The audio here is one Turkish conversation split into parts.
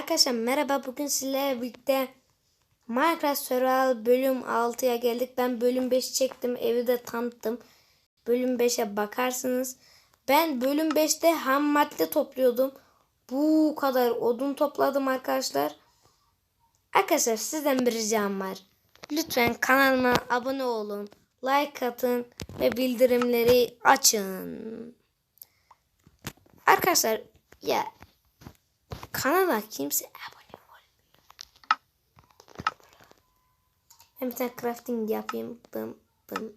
Arkadaşlar merhaba bugün sizlerle birlikte Minecraft Survival bölüm 6'ya geldik. Ben bölüm 5 çektim evi de tanıttım. Bölüm 5'e bakarsınız. Ben bölüm 5'te ham madde topluyordum. Bu kadar odun topladım arkadaşlar. Arkadaşlar sizden bir ricam var. Lütfen kanalıma abone olun. Like atın ve bildirimleri açın. Arkadaşlar ya kanala kimse abone olmuyor. Ben bir tane crafting yapayım. Bım bım.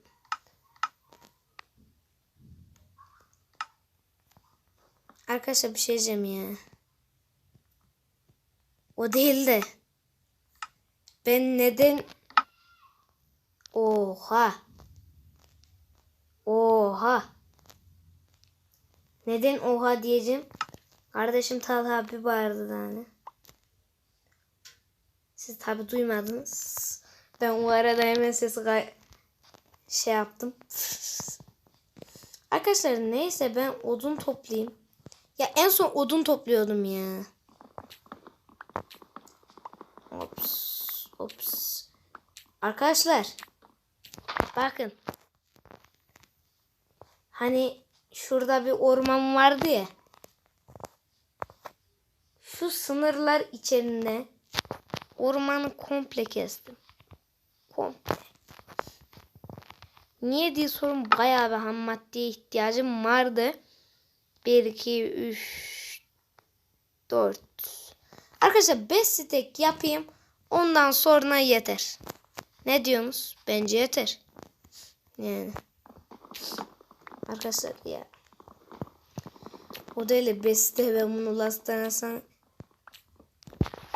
Arkadaşlar bir şey diyeceğim ya. O değil de. Ben neden... Oha. Oha. Neden oha diyeceğim? Kardeşim Talha abi bağırdı yani. Siz tabi duymadınız. Ben o arada hemen sesi şey yaptım. Arkadaşlar neyse ben odun toplayayım. Ya en son odun topluyordum ya. Ops. Ops. Arkadaşlar. Bakın. Hani şurada bir orman vardı ya. Sınırlar içerisinde ormanı komple kestim. Komple. Niye diye sorun bayağı bir ham maddeye ihtiyacım vardı. 1, 2, 3, 4. Arkadaşlar 5 stek yapayım. Ondan sonra yeter. Ne diyorsunuz? Bence yeter. Yani. Arkadaşlar ya. O öyle 5 stek ben bunu sana.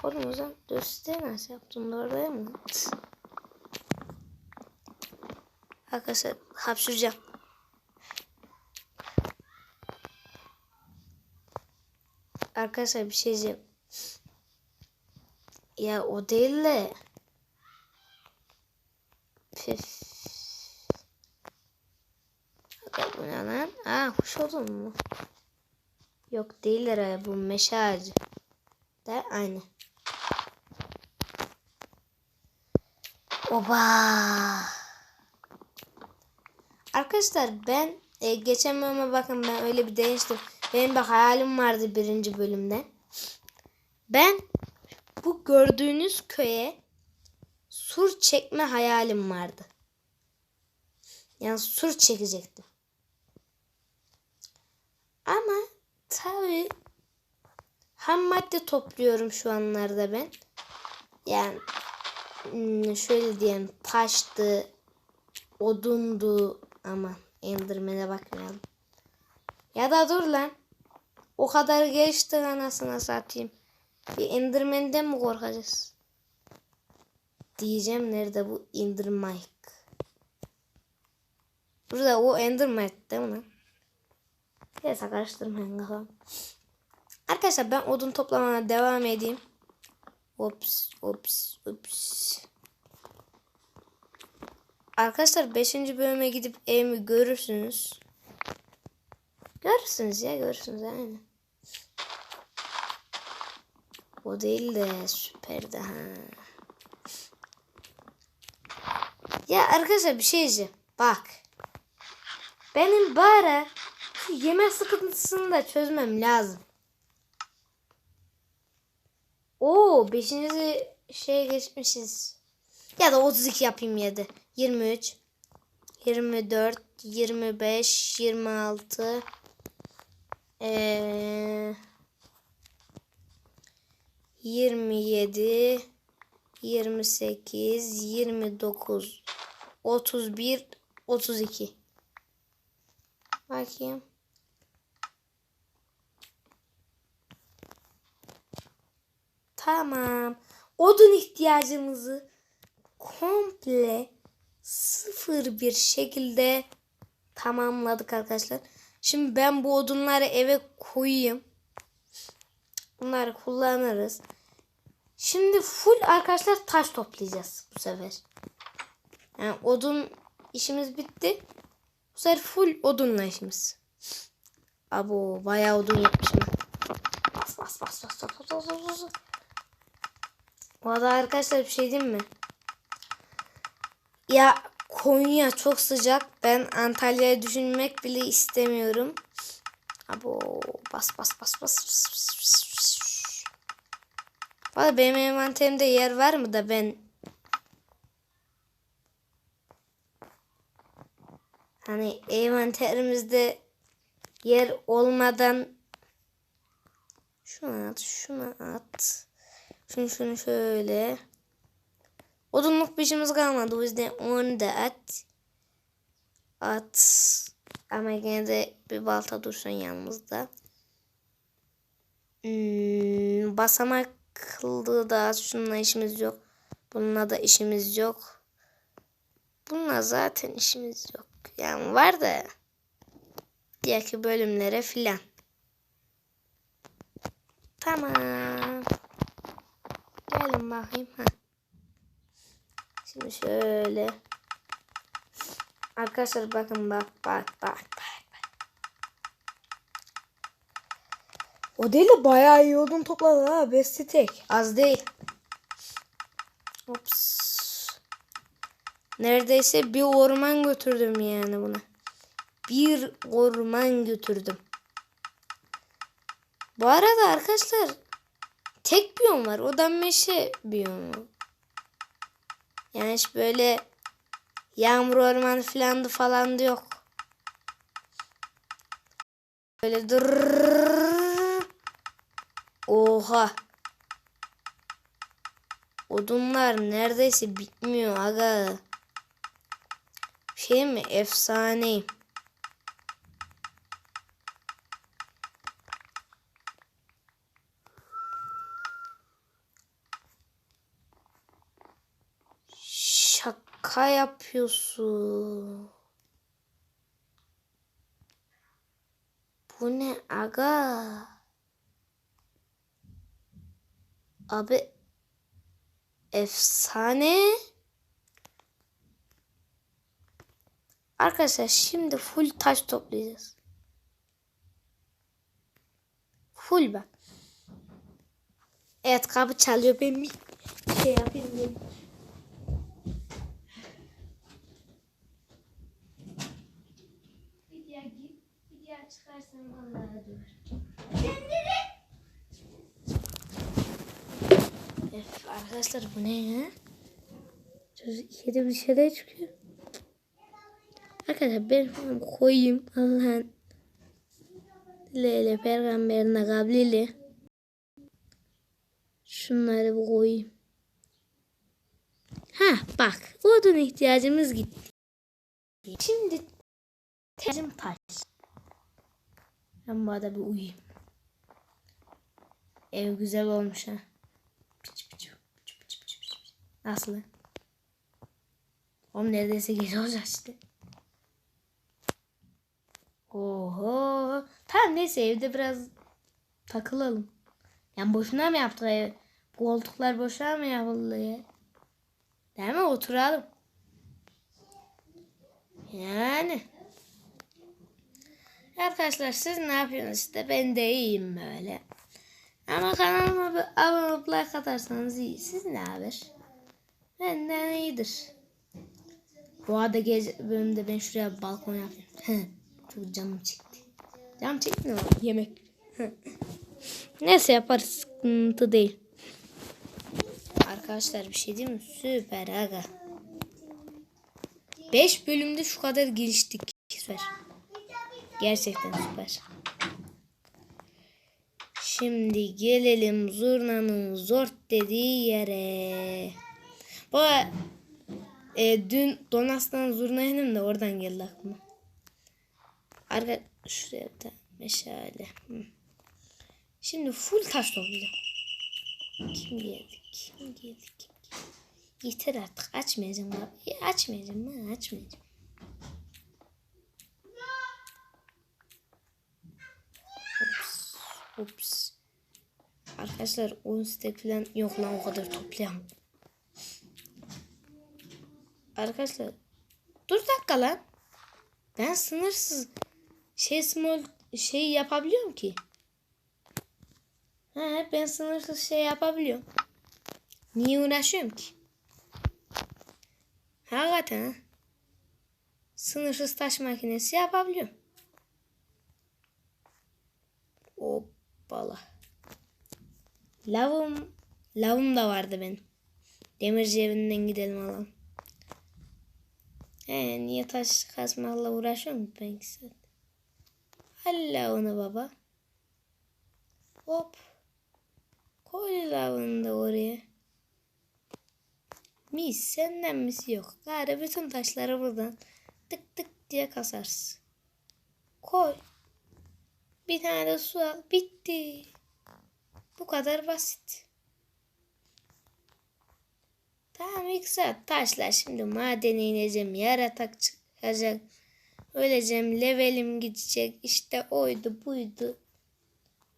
Oğlum o zaman 4 stek nasıl yaptım doğru değil mi? Arkadaşlar hapşıracağım. Arkadaşlar bir şey diyeceğim. Ya o değil de. Püf. Bu ne lan? Aa kuş odun mu? Yok değil herhalde bu meşe ağacı. Da aynı. Oba. Arkadaşlar ben e, geçen bölüme bakın ben öyle bir değiştim. Benim bir hayalim vardı birinci bölümde. Ben bu gördüğünüz köye sur çekme hayalim vardı. Yani sur çekecektim. Ama tabi ham madde topluyorum şu anlarda ben. Yani şöyle diyelim taştı, odundu ama Enderman'e bakmayalım. Ya da dur lan. O kadar geçti anasına satayım. Bir Enderman'den mi korkacağız? Diyeceğim nerede bu Endermike? Burada o Endermite değil mi lan? Neyse karıştırmayın kafam. Arkadaşlar ben odun toplamaya devam edeyim. Ops, ops, ops. Arkadaşlar 5. bölüme gidip evimi görürsünüz. Görürsünüz ya görürsünüz aynen. O değil de süperdi ha. Ya arkadaşlar bir şey diyeceğim. Bak. Benim bari şu yeme sıkıntısını da çözmem lazım. Oo 5. şeye geçmişiz. Ya da 32 yapayım 7. 23 24 25 26 ee, 27 28 29 31 32 Bakayım. Tamam. Odun ihtiyacımızı komple sıfır bir şekilde tamamladık arkadaşlar. Şimdi ben bu odunları eve koyayım. Bunları kullanırız. Şimdi full arkadaşlar taş toplayacağız bu sefer. Yani odun işimiz bitti. Bu sefer full odunla işimiz. Abo bayağı odun yapmışım. Bas bas bas bas bas bas bas bas. Arada arkadaşlar bir şey diyeyim mi? Ya Konya çok sıcak. Ben Antalya'yı düşünmek bile istemiyorum. Abo bas, bas, bas, bas. Valla benim envanterimde yer var mı da ben hani envanterimizde yer olmadan şunu at şunu at şunu şunu şöyle. Odunluk bir işimiz kalmadı. O yüzden onu da at. At. Ama gene de bir balta dursun yanımızda. Hmm, basamak kıldığı da şununla işimiz yok. Bununla da işimiz yok. Bununla zaten işimiz yok. Yani var da diğerki bölümlere filan. Tamam. Gelin bakayım. Ha. Şimdi şöyle. Arkadaşlar bakın bak bak bak bak. O değil de bayağı iyi odun topladı ha. Besti tek. Az değil. Ops. Neredeyse bir orman götürdüm yani buna bir orman götürdüm. Bu arada arkadaşlar tek biyom var. O da meşe biyomu. Yani hiç böyle yağmur ormanı filandı falan da yok. Böyle dur. Oha. Odunlar neredeyse bitmiyor aga. Şey mi? Efsaneyim. Şaka yapıyorsun. Bu ne aga? Abi efsane. Arkadaşlar şimdi full taş toplayacağız. Full bak. Evet kapı çalıyor. Ben bir şey yapayım. Çıkarsam vallahi dur. Evet, arkadaşlar bu ne ya? Kedi bir şeyler çıkıyor. Arkadaşlar ben bunu koyayım Allah'ın dileğiyle peygamberine kabliyle. Şunları bir koyayım. Ha bak odun ihtiyacımız gitti. Şimdi terim taş. Ben bu arada bir uyuyayım. Ev güzel olmuş ha. Nasıl? Oğlum neredeyse gece olacak işte. Oho. Tamam neyse evde biraz takılalım. Yani boşuna mı yaptık ev? Koltuklar boşuna mı yapıldı ya? Değil mi? Oturalım. Yani. Arkadaşlar siz ne yapıyorsunuz işte ben de iyiyim böyle. Ama kanalıma abone olup like atarsanız iyi. Siz ne haber? Benden iyidir. Bu arada gece bölümde ben şuraya balkon yapayım. Çok canım çekti. Canım çekti mi? Yemek. Neyse yaparız. Sıkıntı değil. Arkadaşlar bir şey değil mi? Süper aga. 5 bölümde şu kadar geliştik. Süper. Gerçekten süper. Şimdi gelelim zurnanın zort dediği yere. Bu e, dün Donas'tan zurna yedim de oradan geldi aklıma. Arka şuraya tane meşale. Şimdi full taş toplayacağım. Kim geldi? Kim geldi? Kim geldi? Yeter artık açmayacağım abi. Açmayacağım ben açmayacağım. Ups. Arkadaşlar 10 stek falan yok lan o kadar toplayamam. Arkadaşlar dur dakika lan. Ben sınırsız şey small şey yapabiliyorum ki. He ben sınırsız şey yapabiliyorum. Niye uğraşıyorum ki? Hakikaten ha. Sınırsız taş makinesi yapabiliyorum. Hoppala. Lavım, lavım da vardı benim. Demirci evinden gidelim alalım. He, niye taş kazmakla uğraşıyorum ben ki zaten. Halla onu baba. Hop. Koy lavını da oraya. Mis senden mis yok. Gari bütün taşları buradan tık tık diye kasarsın. Koy. Bir tane de su al. Bitti. Bu kadar basit. Tamam ilk saat taşlar şimdi madene ineceğim. Yaratak çıkacak. Öleceğim. Levelim gidecek. İşte oydu buydu.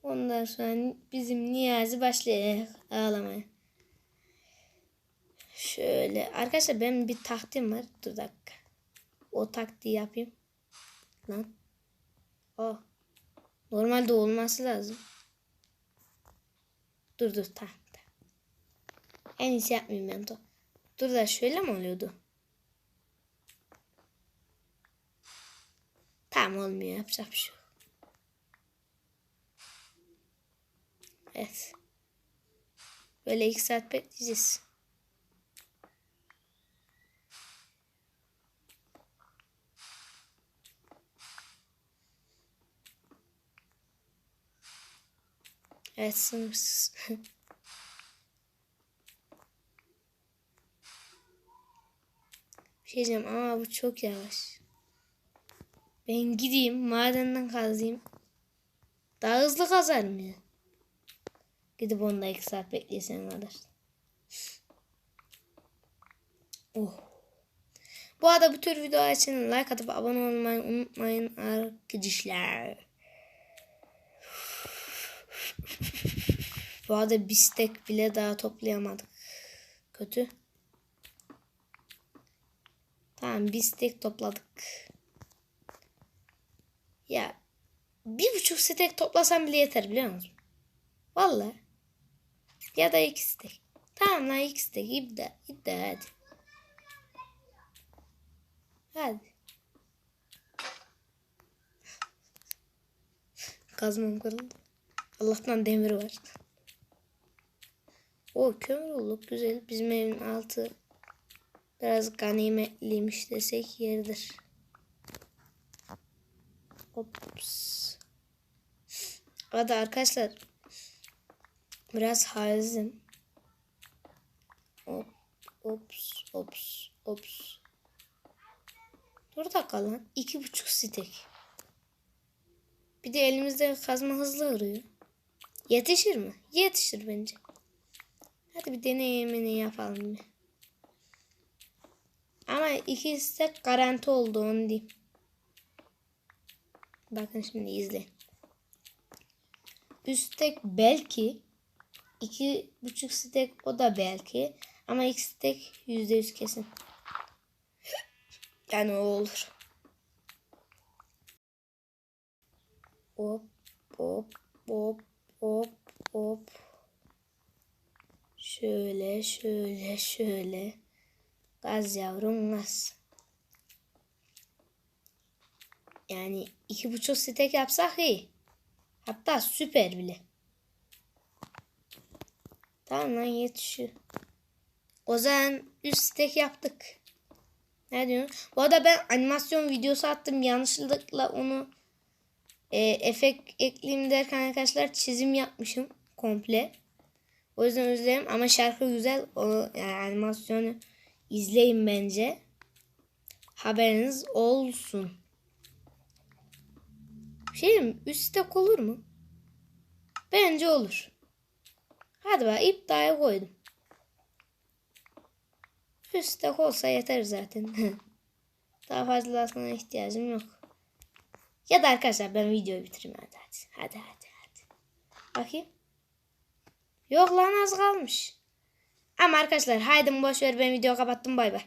Ondan sonra bizim Niyazi başlayacak ağlamaya. Şöyle. Arkadaşlar benim bir taktiğim var. Dur dakika. O taktiği yapayım. Lan. Oh. Normalde olması lazım. Dur dur tamam. tamam. En iyisi yapmayayım ben de. Dur da şöyle mi oluyordu? Tamam olmuyor yapacak bir şey. Evet. Böyle iki saat bekleyeceğiz. Evet sınırsız. bir şey diyeceğim ama bu çok yavaş. Ben gideyim madenden kazayım. Daha hızlı kazarım ya. Gidip onda iki saat bekleyesen kadar. Oh. Bu arada bu tür video için like atıp abone olmayı unutmayın arkadaşlar. Bu arada bistek bile daha toplayamadık. Kötü. Tamam bistek topladık. Ya bir buçuk stek toplasam bile yeter biliyor musun? Vallahi. Ya da iki stek. Tamam lan iki stek. İddia. İddia hadi. Hadi. Kazmam kırıldı. Allah'tan demir var. O kömür olduk güzel. Bizim evin altı biraz ganimetliymiş desek yeridir. Ops. Hadi arkadaşlar. Biraz halsizim. Hop, ops, ops, ops. Dur dakika lan. İki buçuk stek. Bir de elimizde kazma hızlı arıyor. Yetişir mi? Yetişir bence. Hadi bir deneyimini yapalım bir. Ama iki istek garanti oldu onu diyeyim. Bakın şimdi izleyin. Üstek belki iki buçuk stek o da belki ama iki stek yüzde yüz kesin. Yani o olur. Hop hop hop hop hop. Şöyle şöyle şöyle. Gaz yavrum gaz. Yani iki buçuk stek yapsak iyi. Hatta süper bile. Tamam lan yetişiyor. O zaman üst stek yaptık. Ne diyorsun? Bu arada ben animasyon videosu attım. Yanlışlıkla onu e, efekt ekleyeyim derken arkadaşlar çizim yapmışım komple. O yüzden özlerim ama şarkı güzel. O yani animasyonu izleyin bence. Haberiniz olsun. Şey mi? Üst tek olur mu? Bence olur. Hadi bak iptaya koydum. Üst tek olsa yeter zaten. Daha fazlasına ihtiyacım yok. Ya da arkadaşlar ben videoyu bitireyim hadi hadi. Hadi hadi hadi. Bakayım. Yok lan az kalmış. Ama arkadaşlar haydi boş ver ben video kapattım bay bay.